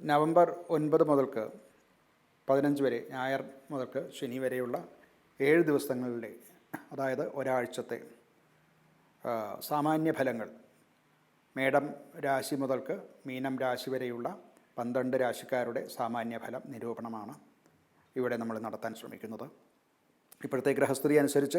November ഒൻപത് മുതൽക്ക് പതിനഞ്ച് വരെ ഞായർ മുതൽക്ക് ശനി വരെയുള്ള ഏഴ് ദിവസങ്ങളിലെ അതായത് ഒരാഴ്ചത്തെ സാമാന്യ ഫലങ്ങൾ. മേടം രാശി മുതൽക്ക് മീനം രാശി വരെയുള്ള പന്ത്രണ്ട് രാശിക്കാരുടെ സാമാന്യ ഫലം നിരൂപണമാണ് ഇവിടെ നമ്മൾ നടത്താൻ ശ്രമിക്കുന്നത്. ഇപ്പോഴത്തെ ഗ്രഹസ്ഥിതി അനുസരിച്ച്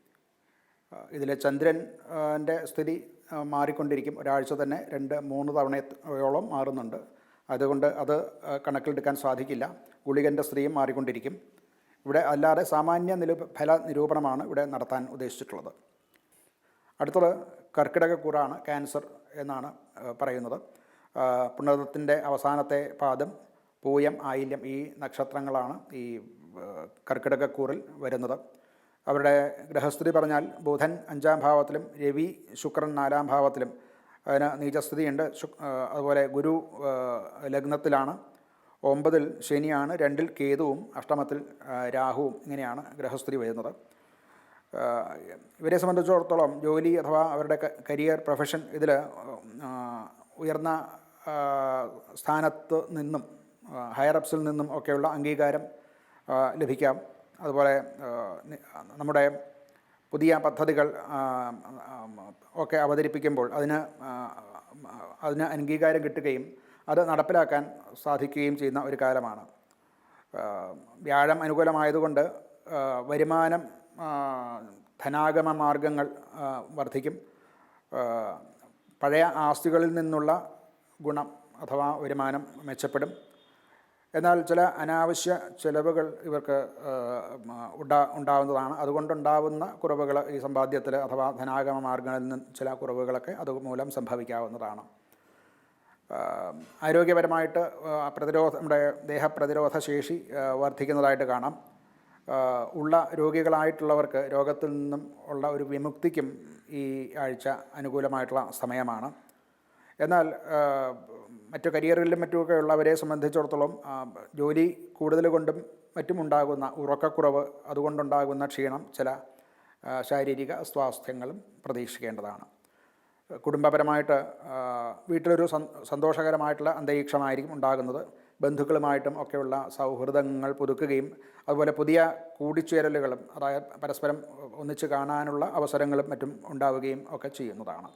ഇതിൽ ചന്ദ്രന്റെ സ്ഥിതി മാറിക്കൊണ്ടിരിക്കും. ഒരാഴ്ച തന്നെ രണ്ട് മൂന്ന് തവണയോളം മാറുന്നുണ്ട്. അതുകൊണ്ട് അത് കണക്കിലെടുക്കാൻ സാധിക്കില്ല. ഗുളികന്റെ സ്ത്രീയും മാറിക്കൊണ്ടിരിക്കും. ഇവിടെ അല്ലാതെ സാമാന്യ നിലു ഫല നിരൂപണമാണ് ഇവിടെ നടത്താൻ ഉദ്ദേശിച്ചിട്ടുള്ളത്. അടുത്തത് കർക്കിടക കൂറാണ് ക്യാൻസർ എന്നാണ് പറയുന്നത്. പുണർത്തിന്റെ അവസാനത്തെ പാദം പൂയം ആയില്യം ഈ നക്ഷത്രങ്ങളാണ് ഈ കർക്കിടകക്കൂറിൽ വരുന്നത്. അവരുടെ ഗ്രഹസ്ഥിതി പറഞ്ഞാൽ ബുധൻ അഞ്ചാം ഭാവത്തിലും രവി ശുക്രൻ നാലാം ഭാവത്തിലും. അതിന് നീചസ്ഥിതിയുണ്ട്. അതുപോലെ ഗുരു ലഗ്നത്തിലാണ്. ഒമ്പതിൽ ശനിയാണ് രണ്ടിൽ കേതുവും അഷ്ടമത്തിൽ രാഹുവും. ഇങ്ങനെയാണ് ഗ്രഹസ്ഥിതി വരുന്നത്. ഇവരെ സംബന്ധിച്ചിടത്തോളം ജോലി അഥവാ അവരുടെ കരിയർ പ്രൊഫഷൻ ഇതിൽ ഉയർന്ന സ്ഥാനത്ത് നിന്നും ഹയർ അപ്സിൽ നിന്നും ഒക്കെയുള്ള അംഗീകാരം ലഭിക്കാം. അതുപോലെ നമ്മുടെ പുതിയ പദ്ധതികൾ ഒക്കെ അവതരിപ്പിക്കുമ്പോൾ അതിന് അതിന് അംഗീകാരം കിട്ടുകയും അത് നടപ്പിലാക്കാൻ സാധിക്കുകയും ചെയ്യുന്ന ഒരു കാലമാണ്. വ്യാഴം അനുകൂലമായതുകൊണ്ട് വരുമാനം ധനാഗമ മാർഗങ്ങൾ വർദ്ധിക്കും. പഴയ ആസ്തികളിൽ നിന്നുള്ള ഗുണം അഥവാ വരുമാനം മെച്ചപ്പെടും. എന്നാൽ ചില അനാവശ്യ ചിലവുകൾ ഇവർക്ക് ഉണ്ടാ ഉണ്ടാവുന്നതാണ്. അതുകൊണ്ടുണ്ടാവുന്ന കുറവുകൾ ഈ സമ്പാദ്യത്തിൽ അഥവാ ധനാഗമ മാർഗങ്ങളിൽ നിന്ന് ചില കുറവുകളൊക്കെ അതുമൂലം സംഭവിക്കാവുന്നതാണ്. ആരോഗ്യപരമായിട്ട് പ്രതിരോധ നമ്മുടെ ദേഹപ്രതിരോധ ശേഷി വർദ്ധിക്കുന്നതായിട്ട് കാണാം. ഉള്ള രോഗികളായിട്ടുള്ളവർക്ക് രോഗത്തിൽ നിന്നും ഉള്ള ഒരു വിമുക്തിക്കും ഈ ആഴ്ച അനുകൂലമായിട്ടുള്ള സമയമാണ്. എന്നാൽ മറ്റു കരിയറിലും മറ്റുമൊക്കെ ഉള്ളവരെ സംബന്ധിച്ചിടത്തോളം ജോലി കൂടുതൽ കൊണ്ടും മറ്റുമുണ്ടാകുന്ന ഉറക്കക്കുറവ് അതുകൊണ്ടുണ്ടാകുന്ന ക്ഷീണം ചില ശാരീരിക സ്വാസ്ഥ്യങ്ങളും പ്രതീക്ഷിക്കേണ്ടതാണ്. കുടുംബപരമായിട്ട് വീട്ടിലൊരു സന്- സന്തോഷകരമായിട്ടുള്ള അന്തരീക്ഷമായിരിക്കും ഉണ്ടാകുന്നത്. ബന്ധുക്കളുമായിട്ടും ഒക്കെയുള്ള സൗഹൃദങ്ങൾ പുതുക്കുകയും അതുപോലെ പുതിയ കൂടിച്ചേരലുകളും അതായത് പരസ്പരം ഒന്നിച്ച് കാണാനുള്ള അവസരങ്ങളും മറ്റും ഉണ്ടാവുകയും ഒക്കെ ചെയ്യുന്നതാണ്.